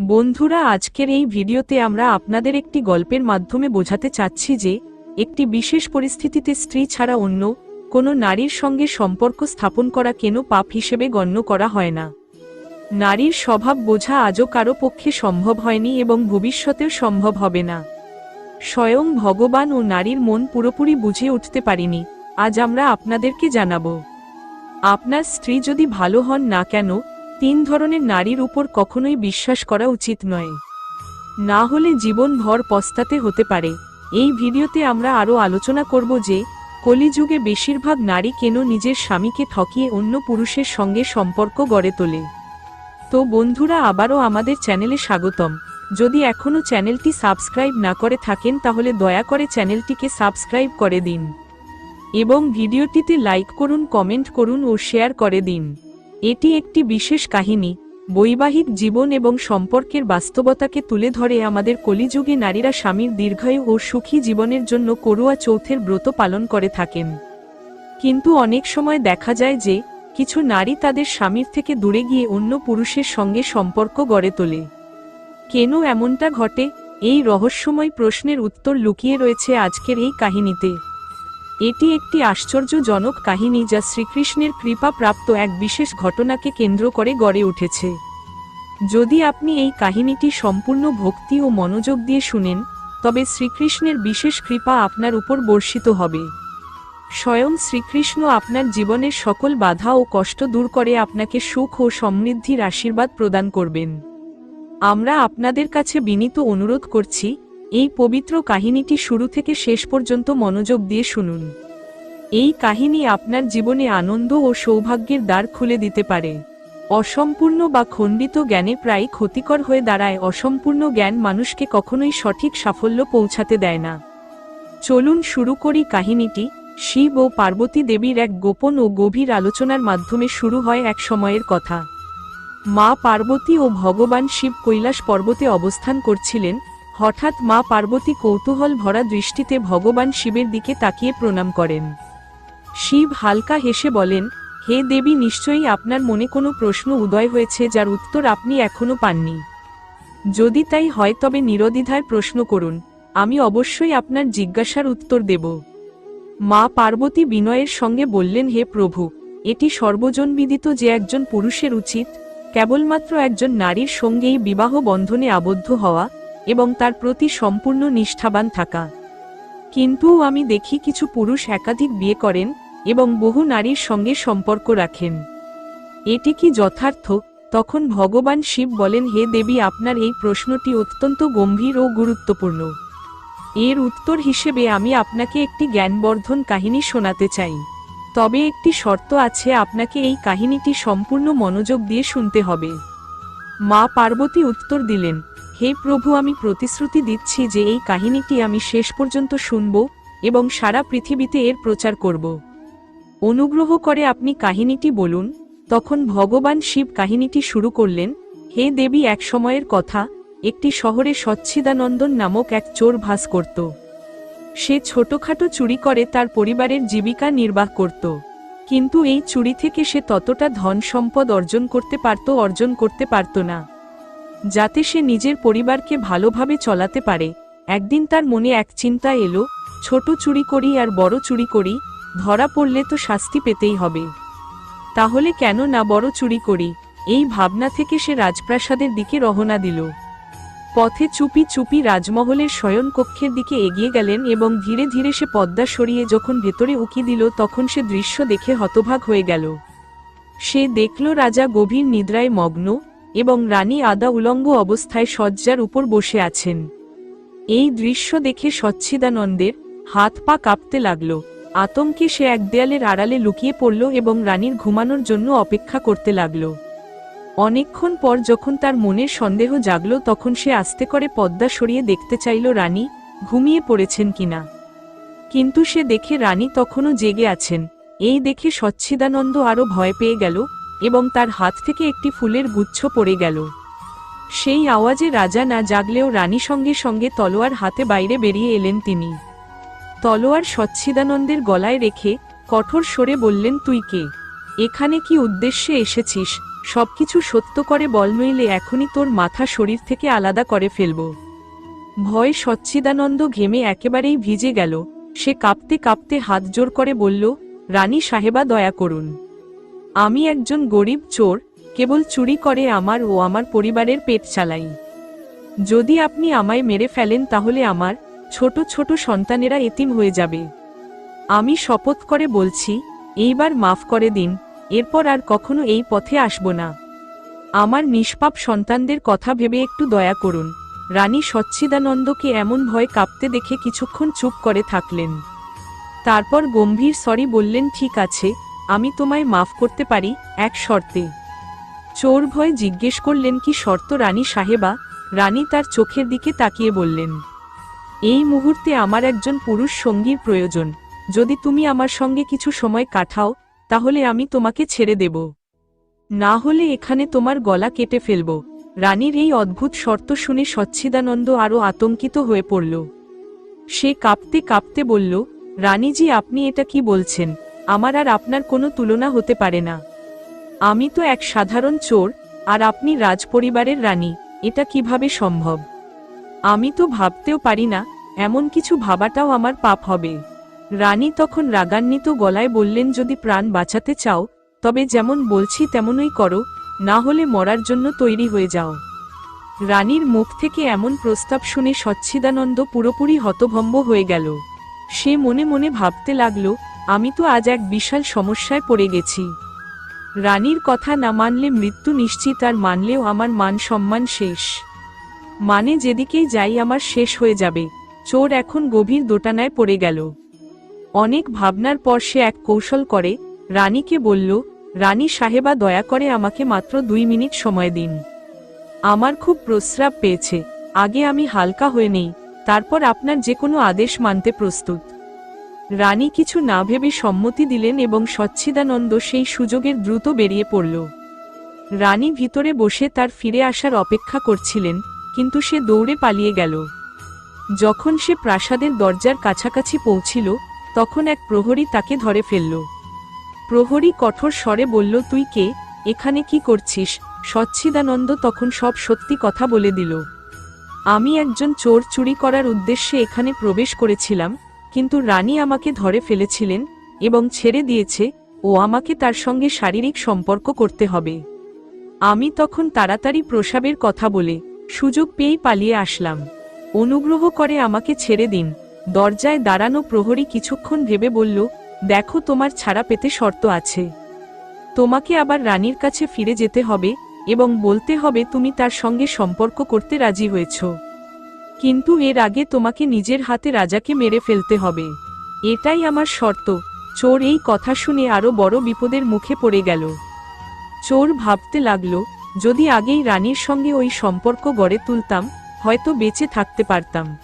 বন্ধুরা, আজকের এই ভিডিওতে আমরা আপনাদের একটি গল্পের মাধ্যমে বোঝাতে চাচ্ছি যে, একটি বিশেষ পরিস্থিতিতে স্ত্রী ছাড়া অন্য কোনো নারীর সঙ্গে সম্পর্ক স্থাপন করা কেন পাপ হিসেবে গণ্য করা হয় না? নারীর স্বভাব বোঝা আজও কারও পক্ষে সম্ভব হয়নি এবং ভবিষ্যতেও সম্ভব হবে না। স্বয়ং ভগবান ও নারীর মন পুরোপুরি বুঝে উঠতে পারিনি। আজ আমরা আপনাদেরকে জানাব। আপনার স্ত্রী যদি ভালো হন না কেন তিন ধরনের নারীর উপর কখনোই বিশ্বাস করা উচিত নয়। না হলে জীবনভর পস্তাতে হতে পারে। এই ভিডিওতে আমরা আরও আলোচনা করব যে, কলিযুগে বেশিরভাগ নারী কেন নিজের স্বামীকে ঠকিয়ে অন্য পুরুষের সঙ্গে সম্পর্ক গড়ে তোলে? তো বন্ধুরা, আবারও আমাদের চ্যানেলে স্বাগতম। যদি এখনও চ্যানেলটি সাবস্ক্রাইব না করে থাকেন, তাহলে দয়া করে চ্যানেলটিকে সাবস্ক্রাইব করে দিন। এবং ভিডিওটিতে লাইক করুন, কমেন্ট করুন ও শেয়ার করে দিন। এটি একটি বিশেষ কাহিনী, বৈবাহিক জীবন এবং সম্পর্কের বাস্তবতাকে তুলে ধরে আমাদের কলিযুগে নারীরা স্বামীর দীর্ঘায়ু ও সুখী জীবনের জন্য করুয়া চৌথের ব্রত পালন করে থাকেন। কিন্তু অনেক সময় দেখা যায় যে, কিছু নারী তাদের স্বামীর থেকে দূরে গিয়ে অন্য পুরুষের সঙ্গে সম্পর্ক গড়ে তোলে। কেন এমনটা ঘটে? এই রহস্যময় প্রশ্নের উত্তর লুকিয়ে রয়েছে আজকের এই কাহিনীতে। এটি একটি আশ্চর্যজনক কাহিনী যা শ্রীকৃষ্ণের কৃপা প্রাপ্ত এক বিশেষ ঘটনাকে কেন্দ্র করে গড়ে উঠেছে। যদি আপনি এই কাহিনীটি সম্পূর্ণ ভক্তি ও মনোযোগ দিয়ে শুনেন, তবে শ্রীকৃষ্ণের বিশেষ কৃপা আপনার উপর বর্ষিত হবে। স্বয়ং শ্রীকৃষ্ণ আপনার জীবনের সকল বাধা ও কষ্ট দূর করে আপনাকে সুখ ও সমৃদ্ধির আশীর্বাদ প্রদান করবেন। আমরা আপনাদের কাছে বিনীত অনুরোধ করছি এই পবিত্র কাহিনীটি শুরু থেকে শেষ পর্যন্ত মনোযোগ দিয়ে শুনুন। এই কাহিনী আপনার জীবনে আনন্দ ও সৌভাগ্যের দ্বার খুলে দিতে পারে। অসম্পূর্ণ বা খণ্ডিত জ্ঞানে প্রায় ক্ষতিকর হয়ে দাঁড়ায় অসম্পূর্ণ জ্ঞান মানুষকে কখনোই সঠিক সাফল্য পৌঁছাতে দেয় না। চলুন শুরু করি কাহিনীটি। শিব ও পার্বতী দেবীর এক গোপন ও গভীর আলোচনার মাধ্যমে শুরু হয় এক সময়ের কথা। মা পার্বতী ও ভগবান শিব কৈলাস পর্বতে অবস্থান করছিলেন হঠাৎ মা পার্বতী কৌতূহল ভরা দৃষ্টিতে ভগবান শিবের দিকে তাকিয়ে প্রণাম করেন। শিব হালকা হেসে বলেন, হে দেবী, নিশ্চয়ই আপনার মনে কোনো প্রশ্ন উদয় হয়েছে যার উত্তর আপনি এখনও পাননি। যদি তাই হয় তবে নিরদ্বিধায় প্রশ্ন করুন, আমি অবশ্যই আপনার জিজ্ঞাসার উত্তর দেব। মা পার্বতী বিনয়ের সঙ্গে বললেন, হে প্রভু, এটি সর্বজনবিদিত যে একজন পুরুষের উচিত, কেবলমাত্র একজন নারীর সঙ্গেই বিবাহ বন্ধনে আবদ্ধ হওয়া এবং তার প্রতি সম্পূর্ণ নিষ্ঠাবান থাকা। কিন্তু আমি দেখি কিছু পুরুষ একাধিক বিয়ে করেন এবং বহু নারীর সঙ্গে সম্পর্ক রাখেন। এটি কি যথার্থ? তখন ভগবান শিব বলেন, হে দেবী, আপনার এই প্রশ্নটি অত্যন্ত গম্ভীর ও গুরুত্বপূর্ণ। এর উত্তর হিসেবে আমি আপনাকে একটি জ্ঞানবর্ধন কাহিনী শোনাতে চাই। তবে একটি শর্ত আছে, আপনাকে এই কাহিনীটি সম্পূর্ণ মনোযোগ দিয়ে শুনতে হবে। মা পার্বতী উত্তর দিলেন হে প্রভু, আমি প্রতিশ্রুতি দিচ্ছি যে এই কাহিনীটি আমি শেষ পর্যন্ত শুনব এবং সারা পৃথিবীতে এর প্রচার করব। অনুগ্রহ করে আপনি কাহিনীটি বলুন। তখন ভগবান শিব কাহিনীটি শুরু করলেন। হে দেবী, এক সময়ের কথা, একটি শহরে সচ্ছিদানন্দন নামক এক চোর ভাস করত। সে ছোটখাটো চুরি করে তার পরিবারের জীবিকা নির্বাহ করত। কিন্তু এই চুরি থেকে সে ততটা ধন সম্পদ অর্জন করতে পারত, অর্জন করতে পারত না। যাতে সে নিজের পরিবারকে ভালোভাবে চলাতে পারে। একদিন তার মনে এক চিন্তা এলো, ছোট চুরি করি আর বড় চুরি করি, ধরা পড়লে তো শাস্তি পেতেই হবে। তাহলে কেন না বড় চুরি করি? এই ভাবনা থেকে সে রাজপ্রাসাদের দিকে রহনা দিল। পথে চুপি চুপি রাজমহলের শয়ন কক্ষের দিকে এগিয়ে গেলেন এবং ধীরে ধীরে সে পদ্মা সরিয়ে যখন ভেতরে উকি দিল তখন সে দৃশ্য দেখে হতভাগ হয়ে গেল। সে দেখল রাজা গভীর নিদ্রায় মগ্ন এবং রানী আদা উলঙ্গ অবস্থায় শয্যার উপর বসে আছেন। এই দৃশ্য দেখে সচ্ছিদানন্দের হাত পা কাঁপতে লাগল। আতঙ্কে সে এক দেয়ালের আড়ালে লুকিয়ে পড়ল এবং রানীর ঘুমানোর জন্য অপেক্ষা করতে লাগল। অনেকক্ষণ পর যখন তার মনের সন্দেহ জাগল তখন সে আস্তে করে পদ্মা সরিয়ে দেখতে চাইল, রানী, ঘুমিয়ে পড়েছেন কিনা কিন্তু সে দেখে রানী তখনও জেগে আছেন। এই দেখে সচ্ছিদানন্দ আরও ভয় পেয়ে গেল এবং তার হাত থেকে একটি ফুলের গুচ্ছ পড়ে গেল। সেই আওয়াজে রাজা না জাগলেও রানী সঙ্গে সঙ্গে তলোয়ার হাতে বাইরে বেরিয়ে এলেন তিনি। তলোয়ার সচ্ছিদানন্দের গলায় রেখে কঠোর সরে বললেন, তুই কে? এখানে কি উদ্দেশ্যে এসেছিস? সবকিছু সত্য করে বল, নইলে এখনই তোর মাথা শরীর থেকে আলাদা করে ফেলব ভয় সচ্ছিদানন্দ ঘেমে একেবারেই ভিজে গেল। সে কাঁপতে কাঁপতে হাত জোর করে বলল, রানী সাহেবা, দয়া করুন। আমি একজন গরিব চোর, কেবল চুরি করে আমার ও আমার পরিবারের পেট চালাই। যদি আপনি আমায় মেরে ফেলেন তাহলে আমার ছোট ছোট সন্তানেরা এতিম হয়ে যাবে। আমি শপথ করে বলছি, এইবার মাফ করে দিন, এরপর আর কখনো এই পথে আসব না। আমার নিষ্পাপ সন্তানদের কথা ভেবে একটু দয়া করুন। রানী সচ্ছিদানন্দকে এমন ভয় কাঁপতে দেখে কিছুক্ষণ চুপ করে থাকলেন। তারপর গম্ভীর স্বরে বললেন, ঠিক আছে আমি তোমায় মাফ করতে পারি, এক শর্তে। চোর ভয় জিজ্ঞেস করলেন, কি শর্ত রানী সাহেবা? রানী তার চোখের দিকে তাকিয়ে বললেন, এই মুহূর্তে আমার একজন পুরুষ সঙ্গীর প্রয়োজন। যদি তুমি আমার সঙ্গে কিছু সময় কাটাও, তাহলে আমি তোমাকে ছেড়ে দেব। না হলে এখানে তোমার গলা কেটে ফেলব। রানীর এই অদ্ভুত শর্ত শুনে সচ্ছিদানন্দ আরও আতঙ্কিত হয়ে পড়ল। সে কাঁপতে কাঁপতে বলল, রানীজি, আপনি এটা কি বলছেন? আমার আর আপনার কোনো তুলনা হতে পারে না। আমি তো এক সাধারণ চোর, আর আপনি রাজপরিবারের রানী, এটা কীভাবে সম্ভব? আমি তো ভাবতেও পারি না, এমন কিছু ভাবাটাও আমার পাপ হবে। রানী তখন রাগান্বিত গলায় বললেন, যদি প্রাণ বাঁচাতে চাও, তবে যেমন বলছি তেমনই করো, না হলে মরার জন্য তৈরি হয়ে যাও রানীর মুখ থেকে এমন প্রস্তাব শুনে সচ্ছিদানন্দ পুরোপুরি হতভম্ব হয়ে গেল। সে মনে মনে ভাবতে লাগল আমি তো আজ এক বিশাল সমস্যায় পড়ে গেছি। রানীর কথা না মানলে মৃত্যু নিশ্চিত আর মানলেও আমার মান সম্মান শেষ। মানে যেদিকেই যাই আমার শেষ হয়ে যাবে। চোর এখন গভীর দোটানায় পড়ে গেল। অনেক ভাবনার পর সে এক কৌশল করে, রানীকে বলল, রানী সাহেবা, দয়া করে আমাকে মাত্র দুই মিনিট সময় দিন। আমার খুব প্রস্রাব পেয়েছে। আগে আমি হালকা হয়ে নেই। তারপর আপনার যে কোনো আদেশ মানতে প্রস্তুত। রানী কিছু না ভেবে সম্মতি দিলেন এবং সচ্ছিদানন্দ সেই সুযোগের দ্রুত বেরিয়ে পড়ল। রানী ভিতরে বসে তার ফিরে আসার অপেক্ষা করছিলেন, কিন্তু সে দৌড়ে পালিয়ে গেল। যখন সে প্রাসাদের দরজার কাছাকাছি পৌঁছিল, তখন এক প্রহরী তাকে ধরে ফেলল। প্রহরী কঠোর স্বরে বলল, তুই কে? এখানে কি করছিস? সচ্ছিদানন্দ তখন সব সত্যি কথা বলে দিল। আমি একজন চোর চুরি করার উদ্দেশ্যে এখানে প্রবেশ করেছিলাম কিন্তু রানী আমাকে ধরে ফেলেছিলেন এবং ছেড়ে দিয়েছে ও আমাকে তার সঙ্গে শারীরিক সম্পর্ক করতে হবে। আমি তখন তাড়াতাড়ি প্রসাবের কথা বলে সুযোগ পেয়েই পালিয়ে আসলাম। অনুগ্রহ করে আমাকে ছেড়ে দিন। দরজায় দাঁড়ানো প্রহরী কিছুক্ষণ ভেবে বলল, দেখো তোমার ছাড়া পেতে শর্ত আছে। তোমাকে আবার রানীর কাছে ফিরে যেতে হবে এবং বলতে হবে তুমি তার সঙ্গে সম্পর্ক করতে রাজি হয়েছ। কিন্তু এর আগে তোমাকে নিজের হাতে রাজাকে মেরে ফেলতে হবে। এটাই আমার শর্ত। চোর এই কথা শুনে আরও বড় বিপদের মুখে পড়ে গেল। চোর ভাবতে লাগল, যদি আগেই রানীর সঙ্গে ওই সম্পর্ক গড়ে তুলতাম, হয়তো বেঁচে থাকতে পারতাম।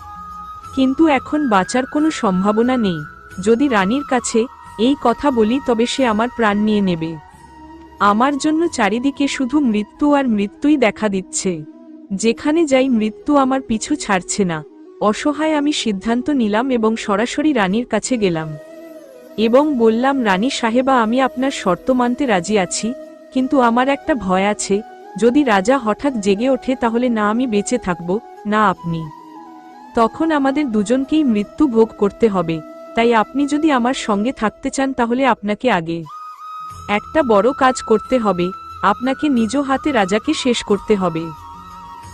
কিন্তু এখন বাঁচার কোনো সম্ভাবনা নেই। যদি রানীর কাছে এই কথা বলি তবে সে আমার প্রাণ নিয়ে নেবে। আমার জন্য চারিদিকে শুধু মৃত্যু আর মৃত্যুই দেখা দিচ্ছে। যেখানে যাই মৃত্যু আমার পিছু ছাড়ছে না। অসহায় আমি সিদ্ধান্ত নিলাম এবং সরাসরি রানীর কাছে গেলাম। এবং বললাম, রানী সাহেবা, আমি আপনার শর্ত মানতে রাজি আছি, কিন্তু আমার একটা ভয় আছে। যদি রাজা হঠাৎ জেগে ওঠে, তাহলে না আমি বেঁচে থাকব, না আপনি। তখন আমাদের দুজনকেই মৃত্যু ভোগ করতে হবে। তাই আপনি যদি আমার সঙ্গে থাকতে চান, তাহলে আপনাকে আগে একটা বড় কাজ করতে হবে। আপনাকে নিজ হাতে রাজাকে শেষ করতে হবে।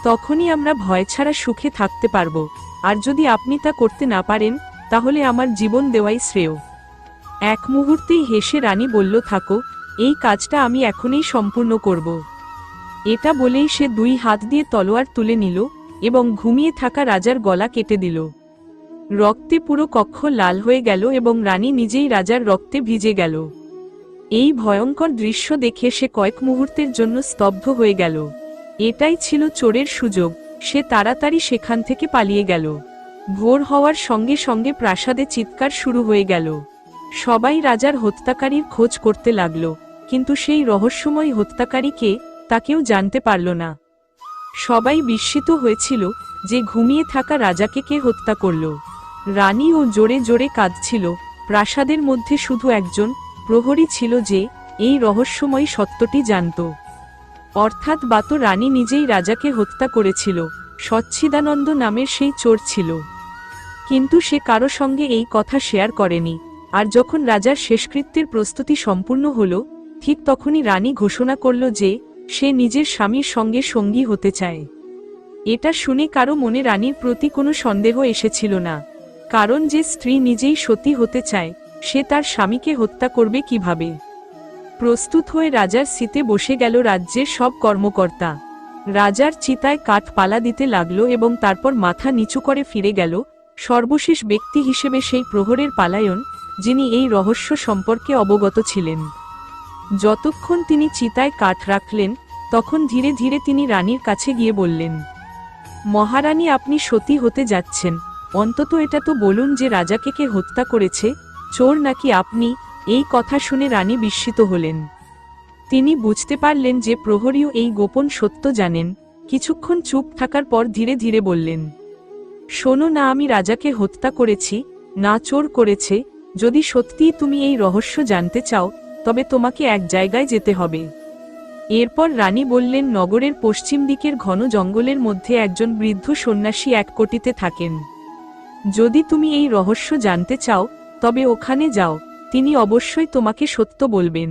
তখনই আমরা ভয় ছাড়া সুখে থাকতে পারব। আর যদি আপনি তা করতে না পারেন, তাহলে আমার জীবন দেওয়াই শ্রেয়। এক মুহূর্তেই হেসে রানী বলল, থাকো, এই কাজটা আমি এখনই সম্পূর্ণ করব। এটা বলেই সে দুই হাত দিয়ে তলোয়ার তুলে নিল এবং ঘুমিয়ে থাকা রাজার গলা কেটে দিল। রক্তে পুরো কক্ষ লাল হয়ে গেল এবং রানী নিজেই রাজার রক্তে ভিজে গেল। এই ভয়ঙ্কর দৃশ্য দেখে সে কয়েক মুহূর্তের জন্য স্তব্ধ হয়ে গেল। এটাই ছিল চোরের সুযোগ। সে তাড়াতাড়ি সেখান থেকে পালিয়ে গেল। ভোর হওয়ার সঙ্গে সঙ্গে প্রাসাদে চিৎকার শুরু হয়ে গেল। সবাই রাজার হত্যাকারীর খোঁজ করতে লাগল, কিন্তু সেই রহস্যময় হত্যাকারী কে, তা কেউ জানতে পারল না। সবাই বিস্মিত হয়েছিল যে ঘুমিয়ে থাকা রাজাকে কে হত্যা করল। রানী ও জোরে জোরে কাঁদছিল, প্রাসাদের মধ্যে শুধু একজন, প্রহরী ছিল যে, এই রহস্যময় সত্যটি জানত। অর্থাৎ বাত রানী নিজেই রাজাকে হত্যা করেছিল। সচ্ছিদানন্দ নামের সেই চোর ছিল। কিন্তু সে কারও সঙ্গে এই কথা শেয়ার করেনি। আর যখন রাজার শেষকৃত্যের প্রস্তুতি সম্পূর্ণ হল, ঠিক তখনই রানী ঘোষণা করল যে, সে নিজের স্বামীর সঙ্গে সঙ্গী হতে চায়। এটা শুনে কারও মনে রানীর প্রতি কোনো সন্দেহ এসেছিল না। কারণ যে স্ত্রী নিজেই সতী হতে চায়, সে তার স্বামীকে হত্যা করবে কীভাবে? প্রস্তুত হয়ে রাজার সিতে বসে গেল রাজ্যের সব কর্মকর্তা। রাজার চিতায় কাঠ পালা দিতে লাগল এবং তারপর মাথা নিচু করে ফিরে গেল, সর্বশেষ ব্যক্তি হিসেবে সেই প্রহরের পালায়ন, যিনি এই রহস্য সম্পর্কে অবগত ছিলেন। যতক্ষণ তিনি চিতায় কাঠ রাখলেন, তখন ধীরে ধীরে তিনি রানীর কাছে গিয়ে বললেন, মহারানী, আপনি সতী হতে যাচ্ছেন। অন্তত এটা তো বলুন যে রাজাকে কে হত্যা করেছে। চোর নাকি আপনি এই কথা শুনে রানী বিস্মিত হলেন। তিনি বুঝতে পারলেন যে প্রহরীও এই গোপন সত্য জানেন। কিছুক্ষণ চুপ থাকার পর ধীরে ধীরে বললেন, শোনো না, আমি রাজাকে হত্যা করেছি, না চোর করেছে। যদি সত্যিই তুমি এই রহস্য জানতে চাও, তবে তোমাকে এক জায়গায় যেতে হবে এরপর রানী বললেন, নগরের পশ্চিম দিকের ঘন জঙ্গলের মধ্যে একজন বৃদ্ধ সন্ন্যাসী এক কোটিতে থাকেন। যদি তুমি এই রহস্য জানতে চাও, তবে ওখানে যাও। তিনি অবশ্যই তোমাকে সত্য বলবেন।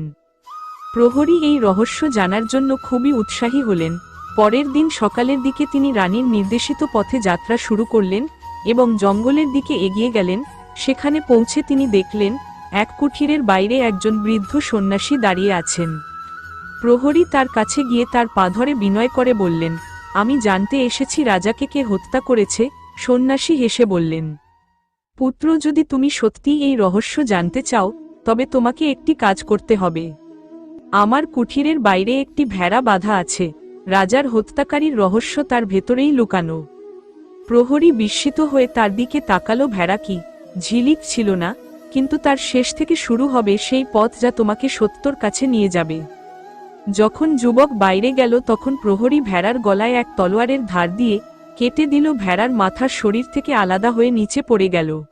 প্রহরী এই রহস্য জানার জন্য খুবই উৎসাহী হলেন। পরের দিন সকালের দিকে তিনি রানীর নির্দেশিত পথে যাত্রা শুরু করলেন এবং জঙ্গলের দিকে এগিয়ে গেলেন। সেখানে পৌঁছে তিনি দেখলেন, এক কুঠিরের বাইরে একজন বৃদ্ধ সন্ন্যাসী দাঁড়িয়ে আছেন। প্রহরী তার কাছে গিয়ে তার পা ধরে বিনয় করে বললেন, আমি জানতে এসেছি রাজাকে কে হত্যা করেছে। সন্ন্যাসী হেসে বললেন পুত্র, যদি তুমি সত্যি এই রহস্য জানতে চাও, তবে তোমাকে একটি কাজ করতে হবে। আমার কুঠিরের বাইরে একটি ভেড়া বাঁধা আছে। রাজার হত্যাকারীর রহস্য তার ভেতরেই লুকানো। প্রহরী বিস্মিত হয়ে তার দিকে তাকালো, ভেড়া কি? ঝিলিক ছিল না? কিন্তু তার শেষ থেকে শুরু হবে সেই পথ যা তোমাকে সত্যর কাছে নিয়ে যাবে। যখন যুবক বাইরে গেল, তখন প্রহরী ভেড়ার গলায় এক তলোয়ারের ধার দিয়ে কেটে দিল। ভেড়ার মাথার শরীর থেকে আলাদা হয়ে নিচে পড়ে গেল।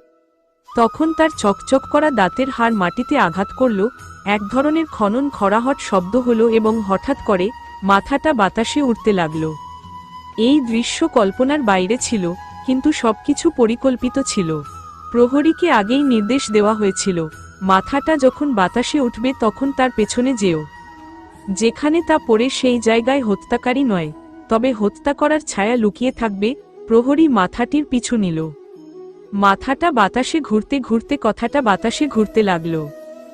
তখন তার চকচক করা দাঁতের হাড় মাটিতে আঘাত করল, এক ধরনের খনন খরাহট শব্দ হলো এবং হঠাৎ করে মাথাটা বাতাসে উঠতে লাগল। এই দৃশ্য কল্পনার বাইরে ছিল, কিন্তু সবকিছু পরিকল্পিত ছিল। প্রহরীকে আগেই নির্দেশ দেওয়া হয়েছিল, মাথাটা যখন বাতাসে উঠবে তখন তার পেছনে যেও। যেখানে তা পড়ে সেই জায়গায় হত্যাকারী নয়, তবে হত্যা করার ছায়া লুকিয়ে থাকবে, প্রহরী মাথাটির পিছু নিল। মাথাটা বাতাসে ঘুরতে ঘুরতে কথাটা বাতাসে ঘুরতে লাগল।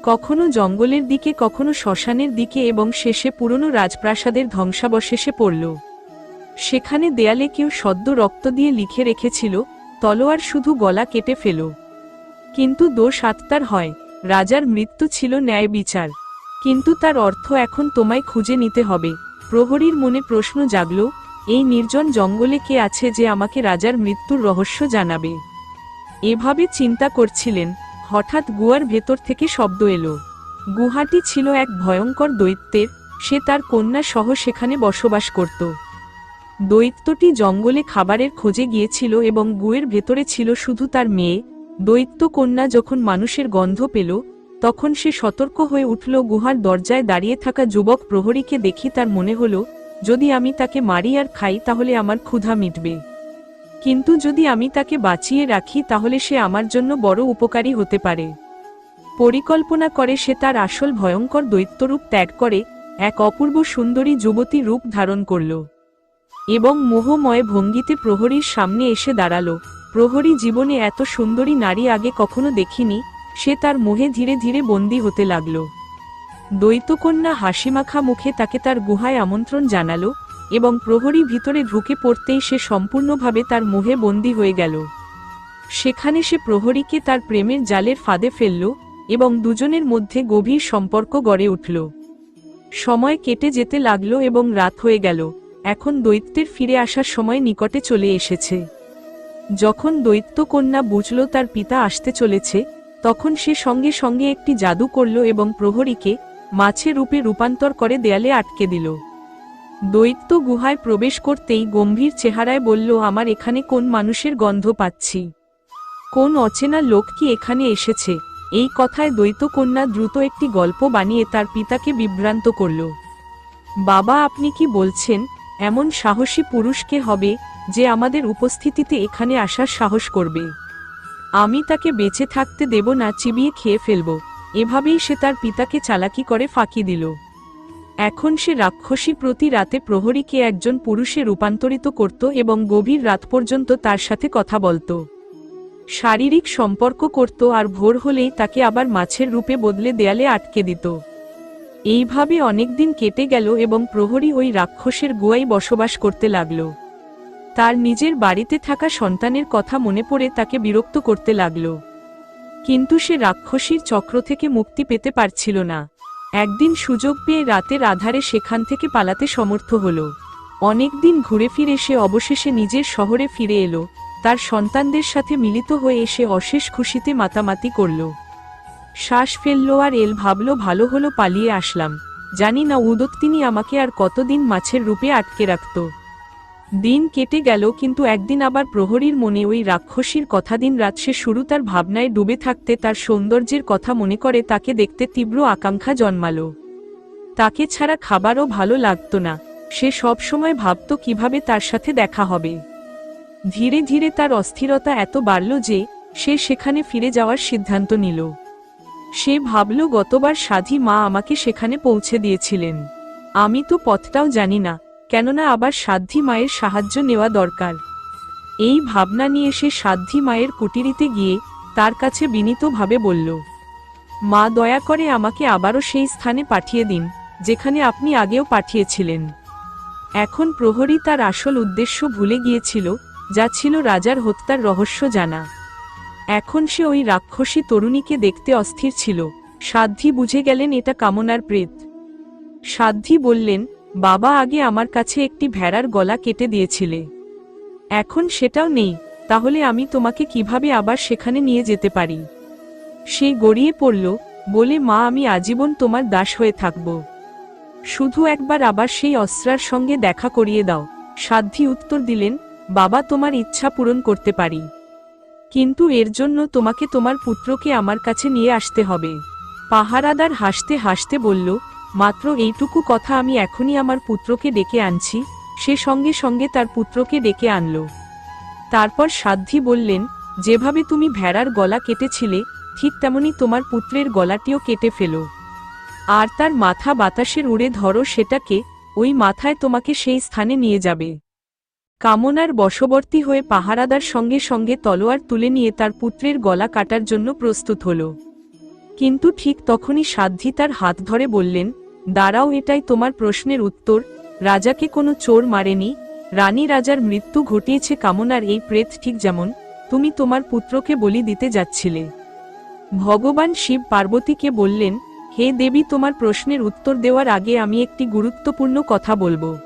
কখনো জঙ্গলের দিকে, কখনো শ্মশানের দিকে এবং শেষে পুরনো রাজপ্রাসাদের ধ্বংসাবশেষে পড়ল। সেখানে দেয়ালে কেউ সদ্য রক্ত দিয়ে লিখে রেখেছিল, তলোয়ার শুধু গলা কেটে ফেল। কিন্তু দোষ আত্মার হয়, রাজার মৃত্যু ছিল ন্যায় বিচার। কিন্তু তার অর্থ এখন তোমায় খুঁজে নিতে হবে। প্রহরীর মনে প্রশ্ন জাগল, এই নির্জন জঙ্গলে কে আছে যে আমাকে রাজার মৃত্যুর রহস্য জানাবে? এভাবে চিন্তা করছিলেন, হঠাৎ গুয়ার ভেতর থেকে শব্দ এলো। গুহাটি ছিল এক ভয়ঙ্কর দৈত্যের, সে তার কন্যা সহ সেখানে বসবাস করত। দৈত্যটি জঙ্গলে খাবারের খোঁজে গিয়েছিল এবং গুয়ের ভেতরে ছিল শুধু তার মেয়ে। দৈত্য কন্যা যখন মানুষের গন্ধ পেল, তখন সে সতর্ক হয়ে উঠল গুহার দরজায় দাঁড়িয়ে থাকা যুবক প্রহরীকে দেখি তার মনে হল, যদি আমি তাকে মারি আর খাই, তাহলে আমার ক্ষুধা মিটবে। কিন্তু যদি আমি তাকে বাঁচিয়ে রাখি তাহলে সে আমার জন্য বড় উপকারী হতে পারে। পরিকল্পনা করে সে তার আসল ভয়ঙ্কর দৈত্যরূপ ত্যাগ করে এক অপূর্ব সুন্দরী যুবতী রূপ ধারণ করল এবং মোহময় ভঙ্গিতে প্রহরীর সামনে এসে দাঁড়াল। প্রহরী জীবনে এত সুন্দরী নারী আগে কখনো দেখিনি, সে তার মোহে ধীরে ধীরে বন্দী হতে লাগল। দৈতকন্যা হাসিমাখা মুখে তাকে তার গুহায় আমন্ত্রণ জানালো এবং প্রহরী ভিতরে ঢুকে পড়তেই সে সম্পূর্ণভাবে তার মোহে বন্দী হয়ে গেল। সেখানে সে প্রহরীকে তার প্রেমের জালের ফাঁদে ফেলল এবং দুজনের মধ্যে গভীর সম্পর্ক গড়ে উঠল। সময় কেটে যেতে লাগল এবং রাত হয়ে গেল। এখন দৈত্যের ফিরে আসার সময় নিকটে চলে এসেছে। যখন দৈত্য কন্যা বুঝল তার পিতা আসতে চলেছে, তখন সে সঙ্গে সঙ্গে একটি জাদু করল এবং প্রহরীকে মাছের রূপে রূপান্তর করে দেয়ালে আটকে দিল। দৈত্য গুহায় প্রবেশ করতেই গম্ভীর চেহারায় বলল, আমার এখানে কোন মানুষের গন্ধ পাচ্ছি? কোন অচেনা লোক কি এখানে এসেছে? এই কথায় দ্বৈত কন্যা দ্রুত একটি গল্প বানিয়ে তার পিতাকে বিভ্রান্ত করল। বাবা, আপনি কি বলছেন? এমন সাহসী পুরুষকে হবে যে আমাদের উপস্থিতিতে এখানে আসার সাহস করবে? আমি তাকে বেঁচে থাকতে দেব না, চিবিয়ে খেয়ে ফেলব। এভাবেই সে তার পিতাকে চালাকি করে ফাঁকি দিল। এখন সে রাক্ষসী প্রতি রাতে প্রহরীকে একজন পুরুষে রূপান্তরিত করত এবং গভীর রাত পর্যন্ত তার সাথে কথা বলতো। শারীরিক সম্পর্ক করত আর ভোর হলেই তাকে আবার মাছের রূপে বদলে দেয়ালে আটকে দিত। এইভাবে অনেকদিন কেটে গেল এবং প্রহরী ওই রাক্ষসের গুয়াই বসবাস করতে লাগল। তার নিজের বাড়িতে থাকা সন্তানের কথা মনে পড়ে তাকে বিরক্ত করতে লাগল। কিন্তু সে রাক্ষসীর চক্র থেকে মুক্তি পেতে পারছিল না। একদিন সুযোগ পেয়ে রাতের আধারে সেখান থেকে পালাতে সমর্থ হল। অনেকদিন ঘুরে ফিরে সে অবশেষে নিজের শহরে ফিরে এলো, তার সন্তানদের সাথে মিলিত হয়ে এসে অশেষ খুশিতে মাতামাতি করল। শ্বাস ফেলল আর এল ভাবল, ভালো হলো, পালিয়ে আসলাম। জানি না উদত তিনি আমাকে আর কতদিন মাছের রূপে আটকে রাখত। দিন কেটে গেল কিন্তু একদিন আবার প্রহরীর মনে ওই রাক্ষসীর কথা দিন রাত সে শুরু তার ভাবনায় ডুবে থাকতে তার সৌন্দর্যের কথা মনে করে তাকে দেখতে তীব্র আকাঙ্ক্ষা জন্মালো। তাকে ছাড়া খাবারও ভালো লাগত না। সে সব সময় ভাবত কীভাবে তার সাথে দেখা হবে। ধীরে ধীরে তার অস্থিরতা এত বাড়ল যে সে সেখানে ফিরে যাওয়ার সিদ্ধান্ত নিল। সে ভাবল, গতবার সাধী মা আমাকে সেখানে পৌঁছে দিয়েছিলেন। আমি তো পথটাও জানি না। কেননা আবার সাধ্যী মায়ের সাহায্য নেওয়া দরকার। এই ভাবনা নিয়ে সে সাধ্যী মায়ের কুটিরিতে গিয়ে তার কাছে বিনীতভাবে বলল, মা, দয়া করে আমাকে আবারও সেই স্থানে পাঠিয়ে দিন, যেখানে আপনি আগেও পাঠিয়েছিলেন। এখন প্রহরী তার আসল উদ্দেশ্য ভুলে গিয়েছিল, যা ছিল রাজার হত্যার রহস্য জানা। এখন সে ওই রাক্ষসী তরুণীকে দেখতে অস্থির ছিল। সাধ্যী বুঝে গেলেন এটা কামনার প্রেত। সাধ্যী বললেন বাবা আগে আমার কাছে একটি ভেড়ার গলা কেটে দিয়েছিলে। এখন সেটাও নেই, তাহলে আমি তোমাকে কীভাবে আবার সেখানে নিয়ে যেতে পারি? সে গড়িয়ে পড়ল, বলে, মা, আমি আজীবন তোমার দাস হয়ে থাকব। শুধু একবার আবার সেই অস্ত্রার সঙ্গে দেখা করিয়ে দাও। সাধ্যী উত্তর দিলেন, বাবা, তোমার ইচ্ছা পূরণ করতে পারি। কিন্তু এর জন্য তোমাকে তোমার পুত্রকে আমার কাছে নিয়ে আসতে হবে। পাহারাদার হাসতে হাসতে বলল মাত্র এইটুকু কথা আমি এখনই আমার পুত্রকে ডেকে আনছি, সে সঙ্গে সঙ্গে তার পুত্রকে ডেকে আনল। তারপর সাধ্যী বললেন, যেভাবে তুমি ভেড়ার গলা কেটেছিলে, ঠিক তেমনি তোমার পুত্রের গলাটিও কেটে ফেলো। আর তার মাথা বাতাসের উড়ে ধরো সেটাকে, ওই মাথায় তোমাকে সেই স্থানে নিয়ে যাবে। কামনার বশবর্তী হয়ে পাহারাদার সঙ্গে সঙ্গে তলোয়ার তুলে নিয়ে তার পুত্রের গলা কাটার জন্য প্রস্তুত হল। কিন্তু ঠিক তখনই সাধ্যী তার হাত ধরে বললেন দাঁড়াও এটাই তোমার প্রশ্নের উত্তর। রাজাকে কোনো চোর মারেনি। রানী রাজার মৃত্যু ঘটিয়েছে কামনার এই প্রেত ঠিক যেমন তুমি তোমার পুত্রকে বলি দিতে যাচ্ছিলে। ভগবান শিব পার্বতীকে বললেন, হে দেবী, তোমার প্রশ্নের উত্তর দেওয়ার আগে আমি একটি গুরুত্বপূর্ণ কথা বলব।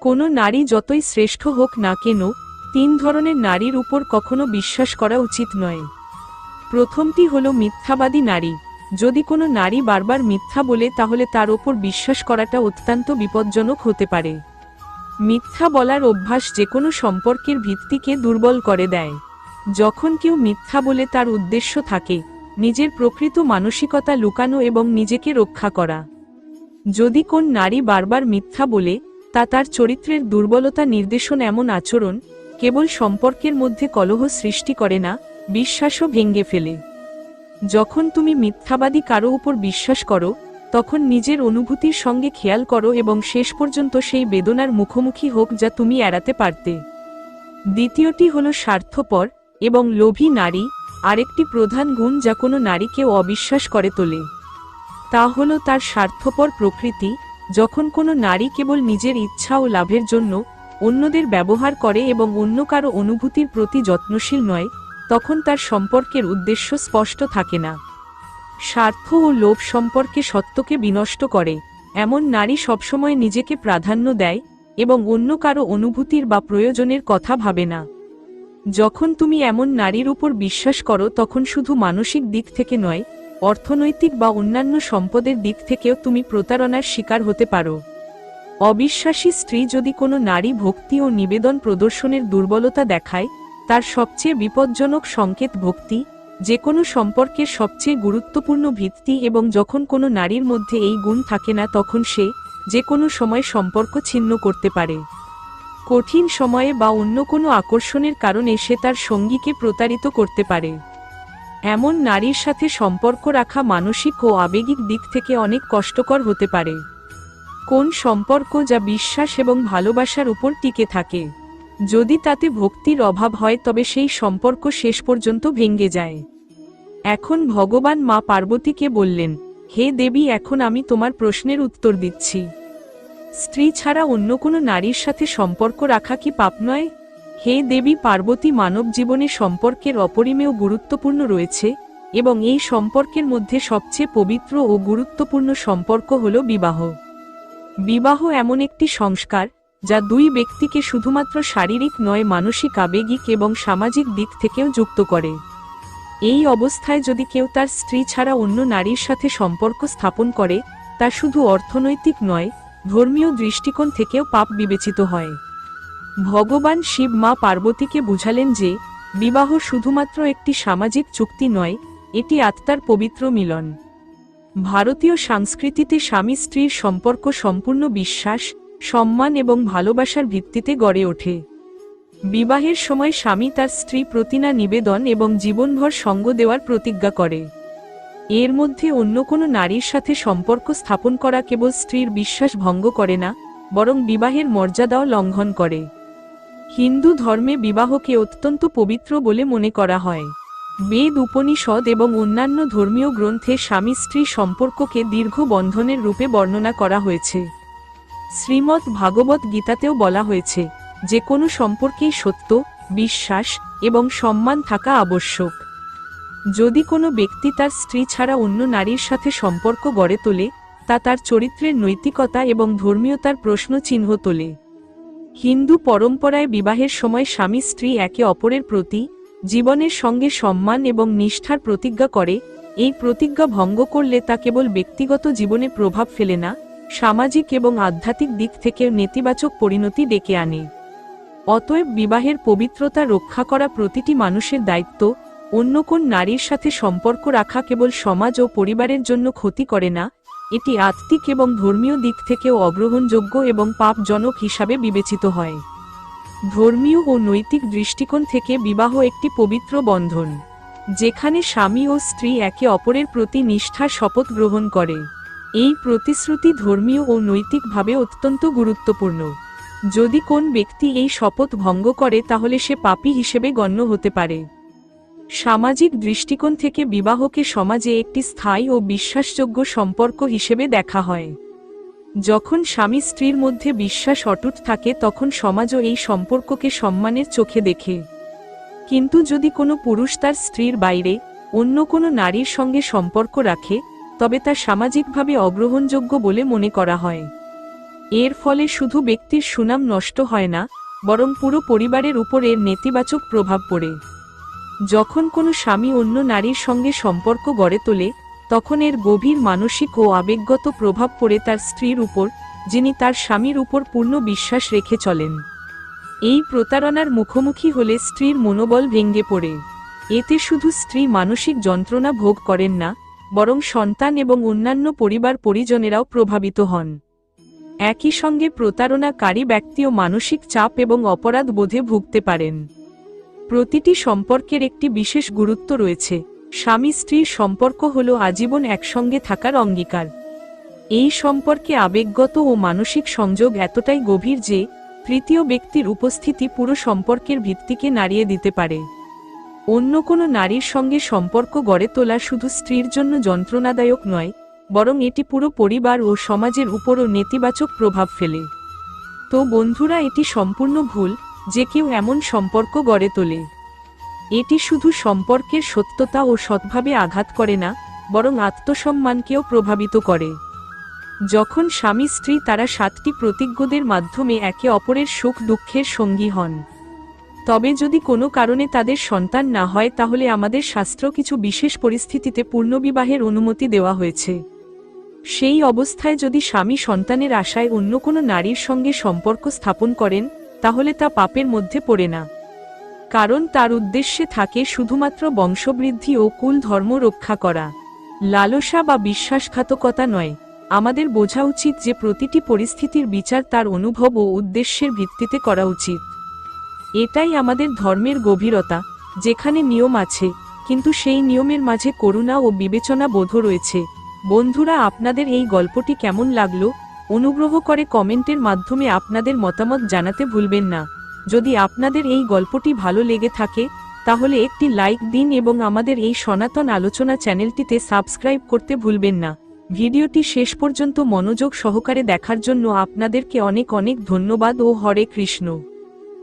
কোনো নারী যতই শ্রেষ্ঠ হোক না কেন, তিন ধরনের নারীর উপর কখনো বিশ্বাস করা উচিত নয়। প্রথমটি হল মিথ্যাবাদী নারী। যদি কোনো নারী বারবার মিথ্যা বলে, তাহলে তার ওপর বিশ্বাস করাটা অত্যন্ত বিপজ্জনক হতে পারে। মিথ্যা বলার অভ্যাস যে কোনো সম্পর্কের ভিত্তিকে দুর্বল করে দেয়। যখন কেউ মিথ্যা বলে তার উদ্দেশ্য থাকে, নিজের প্রকৃত মানসিকতা লুকানো এবং নিজেকে রক্ষা করা। যদি কোন নারী বারবার মিথ্যা বলে, তা তার চরিত্রের দুর্বলতা নির্দেশন এমন আচরণ, কেবল সম্পর্কের মধ্যে কলহ সৃষ্টি করে না, বিশ্বাসও ভেঙ্গে ফেলে। যখন তুমি মিথ্যাবাদী কারও উপর বিশ্বাস করো, তখন নিজের অনুভূতির সঙ্গে খেয়াল করো এবং শেষ পর্যন্ত সেই বেদনার মুখোমুখি হোক যা তুমি এড়াতে পারতে। দ্বিতীয়টি হল স্বার্থপর এবং লোভী নারী, আরেকটি প্রধান গুণ যা কোনো নারীকেও অবিশ্বাস করে তোলে। তা হল তার স্বার্থপর প্রকৃতি, যখন কোনো নারী কেবল নিজের ইচ্ছা ও লাভের জন্য অন্যদের ব্যবহার করে এবং অন্য কারও অনুভূতির প্রতি যত্নশীল নয় তখন তার সম্পর্কের উদ্দেশ্য স্পষ্ট থাকে না। স্বার্থ ও লোভ সম্পর্কে সত্যকে বিনষ্ট করে, এমন নারী সবসময় নিজেকে প্রাধান্য দেয় এবং অন্য কারও অনুভূতির বা প্রয়োজনের কথা ভাবে না। যখন তুমি এমন নারীর উপর বিশ্বাস করো, তখন শুধু মানসিক দিক থেকে নয়, অর্থনৈতিক বা অন্যান্য সম্পদের দিক থেকেও তুমি প্রতারণার শিকার হতে পারো। অবিশ্বাসী স্ত্রী যদি কোনো নারী ভক্তি ও নিবেদন প্রদর্শনের দুর্বলতা দেখায় তার সবচেয়ে বিপজ্জনক সংকেত ভক্তি, যে কোনো সম্পর্কের সবচেয়ে গুরুত্বপূর্ণ ভিত্তি এবং যখন কোনো নারীর মধ্যে এই গুণ থাকে না তখন সে যে কোনো সময় সম্পর্ক ছিন্ন করতে পারে। কঠিন সময়ে বা অন্য কোনো আকর্ষণের কারণে সে তার সঙ্গীকে প্রতারিত করতে পারে। এমন নারীর সাথে সম্পর্ক রাখা মানসিক ও আবেগিক দিক থেকে অনেক কষ্টকর হতে পারে। কোন সম্পর্ক যা বিশ্বাস এবং ভালোবাসার উপর টিকে থাকে? যদি তাতে ভক্তির অভাব হয় তবে সেই সম্পর্ক শেষ পর্যন্ত ভেঙে যায়। এখন ভগবান মা পার্বতীকে বললেন, হে দেবী, এখন আমি তোমার প্রশ্নের উত্তর দিচ্ছি। স্ত্রী ছাড়া অন্য কোনো নারীর সাথে সম্পর্ক রাখা কি পাপ নয়? হে দেবী, পার্বতী মানব জীবনে সম্পর্কের অপরিমেয় গুরুত্বপূর্ণ রয়েছে এবং এই সম্পর্কের মধ্যে সবচেয়ে পবিত্র ও গুরুত্বপূর্ণ সম্পর্ক হল বিবাহ। বিবাহ এমন একটি সংস্কার যা দুই ব্যক্তিকে শুধুমাত্র শারীরিক নয়, মানসিক, আবেগিক এবং সামাজিক দিক থেকেও যুক্ত করে। এই অবস্থায় যদি কেউ তার স্ত্রী ছাড়া অন্য নারীর সাথে সম্পর্ক স্থাপন করে, তা শুধু অর্থনৈতিক নয়, ধর্মীয় দৃষ্টিকোণ থেকেও পাপ বিবেচিত হয়। ভগবান শিব মা পার্বতীকে বুঝালেন যে, বিবাহ শুধুমাত্র একটি সামাজিক চুক্তি নয়, এটি আত্মার পবিত্র মিলন। ভারতীয় সংস্কৃতিতে স্বামী স্ত্রীর সম্পর্ক সম্পূর্ণ বিশ্বাস সম্মান এবং ভালোবাসার ভিত্তিতে গড়ে ওঠে। বিবাহের সময় স্বামী তার স্ত্রী প্রতিনা নিবেদন এবং জীবনভর সঙ্গ দেওয়ার প্রতিজ্ঞা করে। এর মধ্যে অন্য কোনো নারীর সাথে সম্পর্ক স্থাপন করা কেবল স্ত্রীর বিশ্বাস ভঙ্গ করে না, বরং বিবাহের মর্যাদাও লঙ্ঘন করে। হিন্দু ধর্মে বিবাহকে অত্যন্ত পবিত্র বলে মনে করা হয়। বেদ, উপনিষদ এবং অন্যান্য ধর্মীয় গ্রন্থে স্বামী স্ত্রী সম্পর্ককে দীর্ঘ বন্ধনের রূপে বর্ণনা করা হয়েছে। শ্রীমৎ ভাগবত গীতাতেও বলা হয়েছে, যে কোনো সম্পর্কেই সত্য, বিশ্বাস এবং সম্মান থাকা আবশ্যক। যদি কোনো ব্যক্তি তার স্ত্রী ছাড়া অন্য নারীর সাথে সম্পর্ক গড়ে তোলে, তা তার চরিত্রের নৈতিকতা এবং ধর্মীয়তার প্রশ্ন চিহ্ন তোলে। হিন্দু পরম্পরায় বিবাহের সময় স্বামী স্ত্রী একে অপরের প্রতি জীবনের সঙ্গে সম্মান এবং নিষ্ঠার প্রতিজ্ঞা করে, এই প্রতিজ্ঞা ভঙ্গ করলে তা কেবল ব্যক্তিগত জীবনে প্রভাব ফেলে না সামাজিক এবং আধ্যাত্মিক দিক থেকেও নেতিবাচক পরিণতি ডেকে আনে। অতএব বিবাহের পবিত্রতা রক্ষা করা প্রতিটি মানুষের দায়িত্ব, অন্য কোন নারীর সাথে সম্পর্ক রাখা কেবল সমাজ ও পরিবারের জন্য ক্ষতি করে না, এটি আত্মিক এবং ধর্মীয় দিক থেকেও অগ্রহণযোগ্য এবং পাপজনক হিসাবে বিবেচিত হয়। ধর্মীয় ও নৈতিক দৃষ্টিকোণ থেকে বিবাহ একটি পবিত্র বন্ধন, যেখানে স্বামী ও স্ত্রী একে অপরের প্রতি নিষ্ঠার শপথ গ্রহণ করে। এই প্রতিশ্রুতি ধর্মীয় ও নৈতিকভাবে অত্যন্ত গুরুত্বপূর্ণ। যদি কোন ব্যক্তি এই শপথ ভঙ্গ করে, তাহলে সে পাপী হিসেবে গণ্য হতে পারে। সামাজিক দৃষ্টিকোণ থেকে বিবাহকে সমাজে একটি স্থায়ী ও বিশ্বাসযোগ্য সম্পর্ক হিসেবে দেখা হয়। যখন স্বামী স্ত্রীর মধ্যে বিশ্বাস অটুট থাকে, তখন সমাজও এই সম্পর্ককে সম্মানের চোখে দেখে। কিন্তু যদি কোনো পুরুষ তার স্ত্রীর বাইরে অন্য কোনো নারীর সঙ্গে সম্পর্ক রাখে তবে তা সামাজিকভাবে অগ্রহণযোগ্য বলে মনে করা হয়। এর ফলে শুধু ব্যক্তির সুনাম নষ্ট হয় না, বরং পুরো পরিবারের উপর এর নেতিবাচক প্রভাব পড়ে। যখন কোনো স্বামী অন্য নারীর সঙ্গে সম্পর্ক গড়ে তোলে, তখন এর গভীর মানসিক ও আবেগগত প্রভাব পড়ে তার স্ত্রীর উপর, যিনি তার স্বামীর উপর পূর্ণ বিশ্বাস রেখে চলেন। এই প্রতারণার মুখোমুখি হলে স্ত্রীর মনোবল ভেঙ্গে পড়ে। এতে শুধু স্ত্রী মানসিক যন্ত্রণা ভোগ করেন না বরং সন্তান এবং অন্যান্য পরিবার পরিজনেরাও প্রভাবিত হন। একই সঙ্গে প্রতারণাকারী ব্যক্তিও মানসিক চাপ এবং অপরাধ বোধে ভুগতে পারেন। প্রতিটি সম্পর্কের একটি বিশেষ গুরুত্ব রয়েছে। স্বামী স্ত্রীর সম্পর্ক হল আজীবন একসঙ্গে থাকার অঙ্গীকার। এই সম্পর্কে আবেগগত ও মানসিক সংযোগ এতটাই গভীর যে, তৃতীয় ব্যক্তির উপস্থিতি পুরো সম্পর্কের ভিত্তিকে নাড়িয়ে দিতে পারে। অন্য কোনো নারীর সঙ্গে সম্পর্ক গড়ে তোলা শুধু স্ত্রীর জন্য যন্ত্রণাদায়ক নয়, বরং এটি পুরো পরিবার ও সমাজের উপরও নেতিবাচক প্রভাব ফেলে। তো বন্ধুরা, এটি সম্পূর্ণ ভুল যে কেউ এমন সম্পর্ক গড়ে তোলে। এটি শুধু সম্পর্কের সত্যতা ও সৎভাবে আঘাত করে না, বরং আত্মসম্মানকেও প্রভাবিত করে। যখন স্বামী স্ত্রী তারা সাতটি প্রতিজ্ঞদের মাধ্যমে একে অপরের সুখ দুঃখের সঙ্গী হন। তবে যদি কোনো কারণে তাদের সন্তান না হয়, তাহলে আমাদের শাস্ত্র কিছু বিশেষ পরিস্থিতিতে পূর্ণবিবাহের অনুমতি দেওয়া হয়েছে। সেই অবস্থায় যদি স্বামী সন্তানের আশায় অন্য কোনো নারীর সঙ্গে সম্পর্ক স্থাপন করেন, তাহলে তা পাপের মধ্যে পড়ে না। কারণ তার উদ্দেশ্যে থাকে শুধুমাত্র বংশবৃদ্ধি ও কুল ধর্ম রক্ষা করা। লালসা বা বিশ্বাসঘাতকতা নয়। আমাদের বোঝা উচিত যে প্রতিটি পরিস্থিতির বিচার তার অনুভব ও উদ্দেশ্যের ভিত্তিতে করা উচিত। এটাই আমাদের ধর্মের গভীরতা, যেখানে নিয়ম আছে, কিন্তু সেই নিয়মের মাঝে করুণা ও বিবেচনা বোধ রয়েছে। বন্ধুরা, আপনাদের এই গল্পটি কেমন লাগল? অনুগ্রহ করে কমেন্টের মাধ্যমে আপনাদের মতামত জানাতে ভুলবেন না। যদি আপনাদের এই গল্পটি ভালো লেগে থাকে, তাহলে একটি লাইক দিন এবং আমাদের এই সনাতন আলোচনা চ্যানেলটিতে সাবস্ক্রাইব করতে ভুলবেন না। ভিডিওটি শেষ পর্যন্ত মনোযোগ সহকারে দেখার জন্য আপনাদেরকে অনেক অনেক ধন্যবাদ ও হরে কৃষ্ণ।